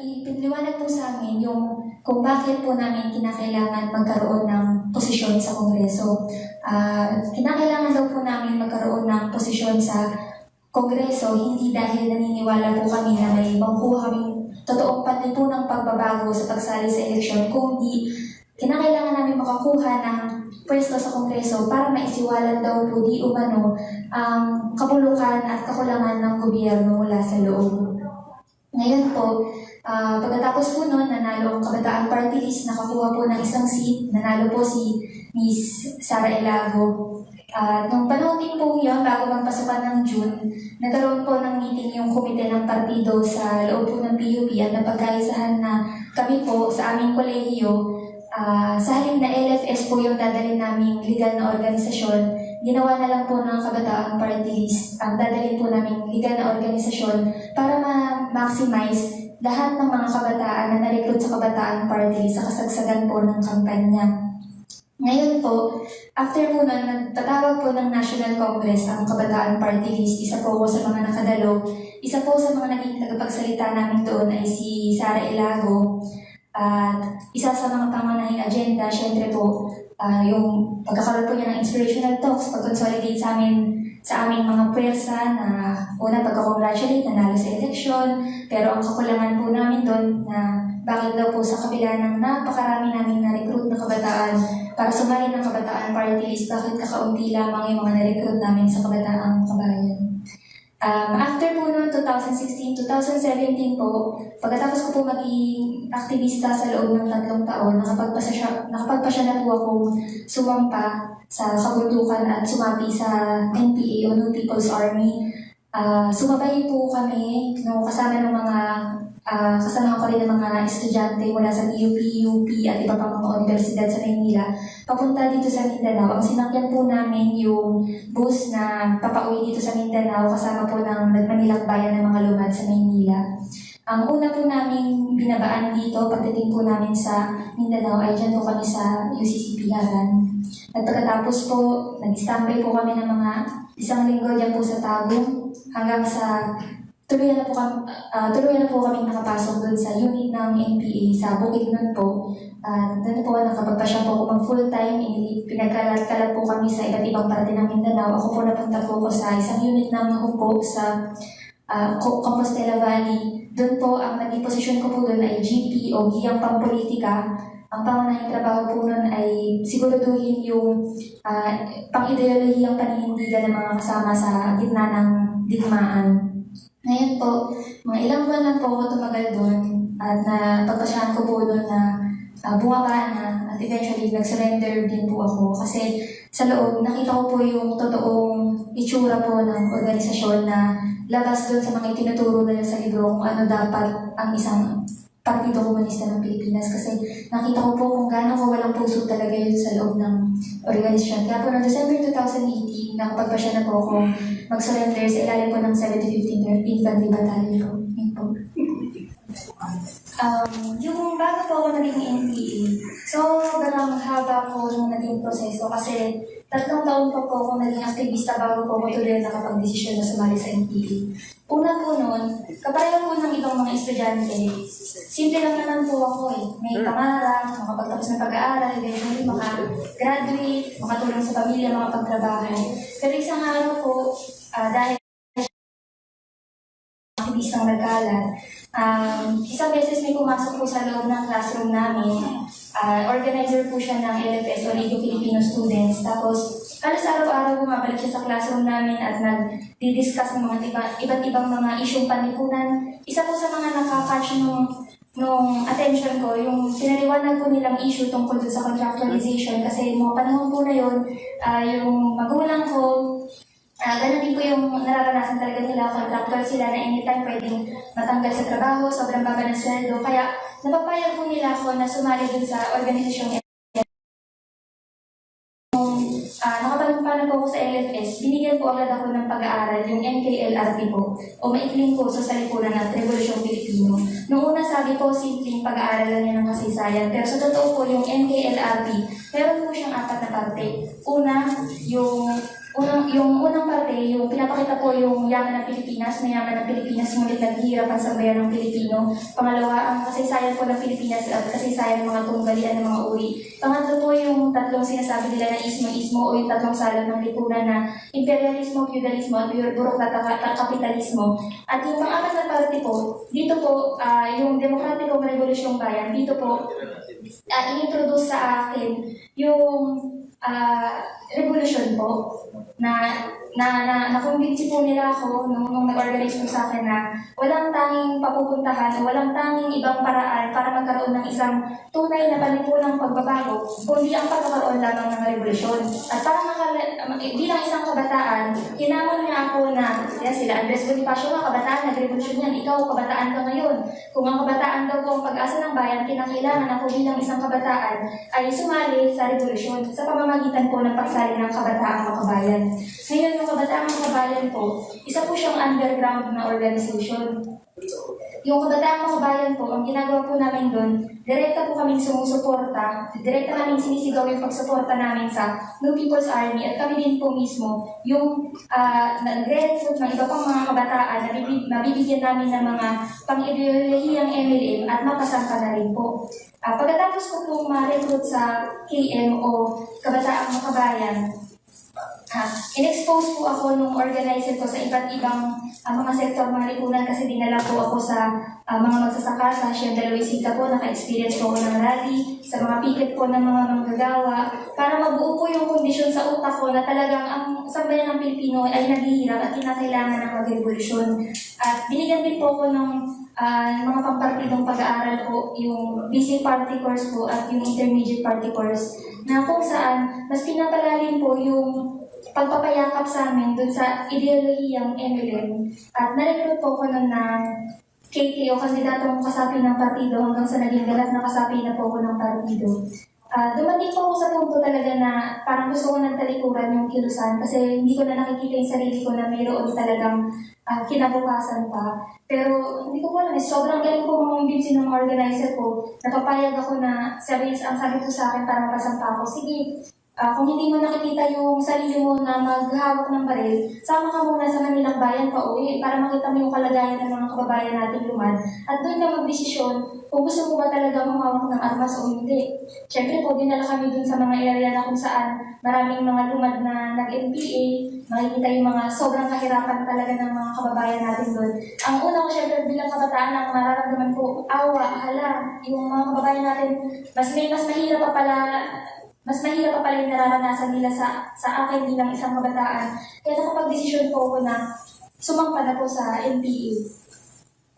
ipinliwanag po sa amin yung kung bakit po namin kinakailangan magkaroon ng posisyon sa Kongreso. Ah, kinakailangan daw po namin magkaroon ng posisyon sa Kongreso hindi dahil naniniwala po kami na may makukuha kaming totoong panlipunang pagbabago sa pagsali sa eleksyon, kundi kinakailangan namin makakuha ng pwesto sa Kongreso para maisiwalan daw po di umano ang kabulukan at kakulangan ng gobyerno mula sa loob. Ngayon po, ah, pagkatapos po noon, nanalo ang Kabataan Party List, nakakuha po ng isang seat, nanalo po si Miss Sara Elago. At nung panahon po yun, bago magpasukan ng June, nagkaroon po ng meeting yung komite ng partido sa loob po ng PUP at napagkaisahan na kami po sa aming kolehiyo, ah, sa halip na LFS po yung dadalhin naming legal na organisasyon, ginawa na lang po ng Kabataan Party List ang dadalhin po naming legal na organisasyon para ma-maximize lahat ng mga kabataan na na-recruit sa Kabataan Party sa kasagsagan po ng kampanya. Ngayon po, after po nun, nagtatawag po ng National Congress ang Kabataan Party List. Isa po ako sa mga nakadalo. Isa po sa mga naging tagapagsalita namin doon ay si Sara Elago. At isa sa mga pangunahing agenda, syempre po, ah, yung pagkakaroon po niya ng inspirational talks, pag-consolidate sa amin sa aming mga pwersa na una pagka-congratulate, nanalo sa eleksyon, pero ang kakulangan po namin doon na bakit daw po sa kabila ng napakarami namin na-recruit na kabataan para sumali ng kabataan party list, bakit kakaunti lamang yung mga na-recruit namin sa kabataang kabayan. Um, after po noon, 2016, 2017 po, pagkatapos ko po maging aktivista sa loob ng tatlong taon, nakapagpasa siya, nakapagpasya na po akong sumampa sa kabundukan at sumapi sa NPA o New People's Army. Ah, sumabay po kami no, kasama ng mga ah, kasama ko rin ng mga estudyante mula sa PUP, UP at iba pang mga universidad sa Maynila papunta dito sa Mindanao. Ang sinakyan po namin yung bus na papauwi dito sa Mindanao kasama po ng nagmanilakbayan ng mga lumad sa Maynila. Ang una po namin binabaan dito pagdating po namin sa Mindanao ay dyan po kami sa UCC Pilaran. At pagkatapos po, nag-standby po kami ng mga isang linggo dyan po sa Tagum hanggang sa tuluyan na po kami, ah, tuluyan na po kami nakapasok doon sa unit ng NPA sa Bukidnon po. At doon po nakapagpasya po ako mag full-time, Ini- pinagkalat-kalat po kami sa iba't ibang parte ng Mindanao. Ako po napunta po ako sa isang unit ng Hupo sa ah, Co- Compostela Valley. Doon po, ang naging posisyon ko po doon ay GP o Giyang Pampolitika. Ang pangunahing trabaho po nun ay siguraduhin yung uh, pang-ideolohiyang paninindigan ng mga kasama sa gitna ng digmaan. Ngayon po, mga ilang buwan lang po ako tumagal doon at napagpasyahan ko po doon na uh, bumaba na at eventually nag-surrender din po ako. Kasi sa loob nakita ko po yung totoong itsura po ng organisasyon na labas doon sa mga itinuturo nila sa libro kung ano dapat ang isang Partido Komunista ng Pilipinas kasi nakita ko po kung gaano kawalang puso talaga yun sa loob ng organisasyon. Kaya po noong December 2018, nakapagpasya na po ako mag-surrender sa ilalim po ng 7015 Infantry Battalion po. Um, yung bago po ako naging NPA, so sobrang haba po nung naging proseso kasi tatlong taon pa po ako naging aktivista bago po ako tuloy nakapag-desisyon na sumali sa NPA. Una po noon, kapareho po ng ibang mga estudyante, simple lang naman po ako eh. May pangarap, makapagtapos ng pag-aaral, eventually makagraduate, makatulong sa pamilya, makapagtrabaho. Pero isang araw po, ah, dahil aktivistang nagkalat, um, isang beses may pumasok po sa loob ng classroom namin. Ah, organizer po siya ng LFS o Filipino Students. Tapos, halos araw-araw bumabalik siya sa classroom namin at nag-discuss ng mga iba, iba't ibang mga isyong panlipunan. Isa po sa mga nakakatch nung, nung attention ko, yung pinaliwanag po nilang issue tungkol sa contractualization kasi mga panahon po na yun, ah, yung magulang ko, Ah, ganun din po yung nararanasan talaga nila, contractual sila na anytime pwedeng matanggal sa trabaho, sobrang baba ng sweldo. Kaya napapayag po nila ako na sumali dun sa organisasyong Ah, nakapagpapala po ako sa LFS, binigyan po agad ako ng pag-aaral, yung NKLRP po, o maikling kurso sa lipunan ng Revolusyong Pilipino. Noong una sabi po, simpleng pag-aaral lang yan ng kasaysayan, pero sa totoo po, yung NKLRP, meron po siyang apat na parte. Una, yung Unang, yung unang parte, yung pinapakita po yung yaman ng Pilipinas, mayaman ng Pilipinas, ngunit naghihirapan sa bayan ng Pilipino. Pangalawa, ang kasaysayan po ng Pilipinas at kasaysayan ng mga tunggalian ng mga uri. Pangatlo po yung tatlong sinasabi nila na ismo-ismo o yung tatlong salot ng lipunan na imperialismo, feudalismo at burokrata at yung pang-apat na parte po, dito po, ah, yung Demokratikong Revolusyong Bayan, dito po, uh, in-introduce sa akin yung ah, revolution po na na na nakumbinsi po nila ako nung, nung nag-organize po sa akin na walang tanging papupuntahan walang tanging ibang paraan para magkaroon ng isang tunay na panipunang pagbabago kundi ang pagkakaroon lamang ng revolusyon. At para makala, bilang isang kabataan, kinamon niya ako na yan sila Andres Bonifacio nga kabataan, nag-revolusyon yan, ikaw kabataan ka ngayon. Kung ang kabataan daw po ang pag-asa ng bayan, kinakailangan ako bilang isang kabataan ay sumali sa revolusyon sa pamamagitan po ng pagsali ng kabataang makabayan. Ngayon, yung kabataang makabayan po, isa po siyang underground na organization. Yung kabataang makabayan po, ang ginagawa po namin doon, direkta po kaming sumusuporta, direkta namin sinisigaw yung pagsuporta namin sa New People's Army at kami din po mismo yung uh, nagre-recruit ng iba pang mga kabataan na bibig- mabibigyan namin ng mga pang-ideologiyang MLM at mapasangka na rin po. Ah, pagkatapos ko pong ma-recruit sa KM o Kabataang Makabayan, Ah, in-expose po ako nung organizer ko sa iba't ibang ah, mga sektor mga lipunan kasi dinala po ako sa ah, mga magsasaka sa Siem Dalawisita po, naka-experience po ako ng rally, sa mga picket po ng mga manggagawa, para mabuo po yung kondisyon sa utak ko na talagang ang sambayan ng Pilipino ay naghihirap at kinakailangan ng mag-revolusyon. At binigyan din po ako ng ah, mga pampartidong pag-aaral po, yung basic party course po at yung intermediate party course, na kung saan mas pinapalalim po yung pagpapayakap sa amin dun sa ideolohiyang MLM. At na-recruit po ko nun na KTO, kandidatong kasapi ng partido hanggang sa naging galat na kasapi na po ko ng partido. Ah, dumating po ako sa punto talaga na parang gusto ko ng talikuran yung kilusan kasi hindi ko na nakikita yung sarili ko na mayroon talagang ah, kinabukasan pa. Pero hindi ko po alam, eh, sobrang galing po imbinsin ng organizer ko. Napapayag ako na sabi, ang sabi ko sa akin para mapasampa ako, sige, Ah, kung hindi mo nakikita yung sarili mo na maghawak ng baril, sama ka muna sa Manilang Bayan pa uwi para makita mo yung kalagayan ng mga kababayan natin lumad. At doon ka magdesisyon kung gusto mo ba talaga humawak ng armas o hindi. Siyempre po, dinala kami dun sa mga area na kung saan maraming mga lumad na nag-NPA, makikita yung mga sobrang kahirapan talaga ng mga kababayan natin doon. Ang una ko siyempre bilang kabataan ang mararamdaman ko, awa, hala, yung mga kababayan natin, mas may mas mahirap pa pala mas mahirap pa pala yung nararanasan nila sa, sa akin bilang isang kabataan. Kaya nakapag-desisyon po ako na sumangpa na po sa NPA.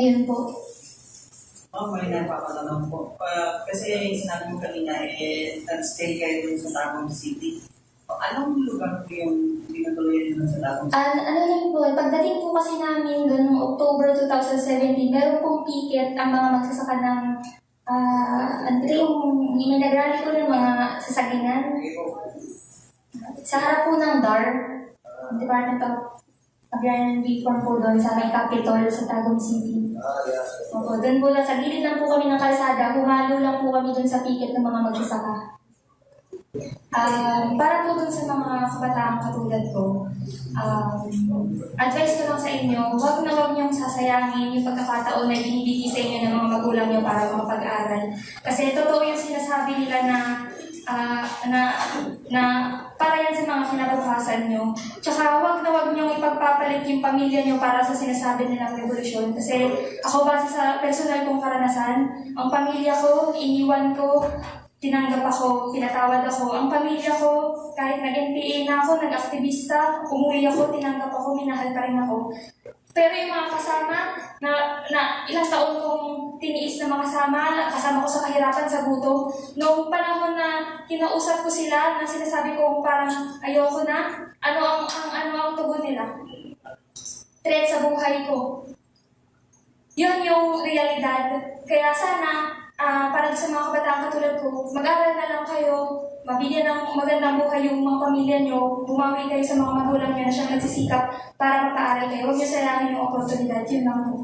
Ayun po. Oh, may napapatanong po. Uh, kasi sinabi mo kanina, eh, nag-stay kayo dun sa Tagum City. O, anong lugar po yung pinatuloy dun sa Tagum City? An ano lang po, pagdating po kasi namin doon noong October 2017, meron pong picket ang mga magsasaka ng ah ano yung may nag-rally ko ng mga sasagingan. Sa harap po ng DAR, Department of Agrarian Reform po doon sa may Capitol sa Tagum City. Opo, doon po lang, sa gilid lang po kami ng kalsada, humalo lang po kami doon sa picket ng mga magsasaka. Ah, para po dun sa mga kabataan katulad ko, um, advice ko lang sa inyo, huwag na huwag niyong sasayangin yung pagkakataon na binibigay sa inyo ng mga magulang niyo para makapag-aral. Kasi totoo yung sinasabi nila na ah, na na para yan sa mga kinabukasan nyo. Tsaka huwag na huwag niyong ipagpapalit yung pamilya nyo para sa sinasabi nilang revolusyon. Kasi ako base sa personal kong karanasan, ang pamilya ko, iniwan ko, tinanggap ako, pinatawad ako. Ang pamilya ko, kahit nag-NPA na ako, nag-aktivista, umuwi ako, tinanggap ako, minahal pa rin ako. Pero yung mga kasama, na, na ilang taon kong tiniis na makasama, kasama ko sa kahirapan, sa gutom, noong panahon na kinausap ko sila, na sinasabi ko parang ayoko na, ano ang, ang ano ang tugon nila? Threat sa buhay ko. Yun yung realidad. Kaya sana, ah, para sa mga kabataan katulad ko, mag-aral na lang kayo, mabigyan ng magandang buhay yung mga pamilya nyo, bumawi kayo sa mga magulang nyo na siyang nagsisikap para mapaaral kayo. Huwag niyo sayangin yung oportunidad. Yun lang po.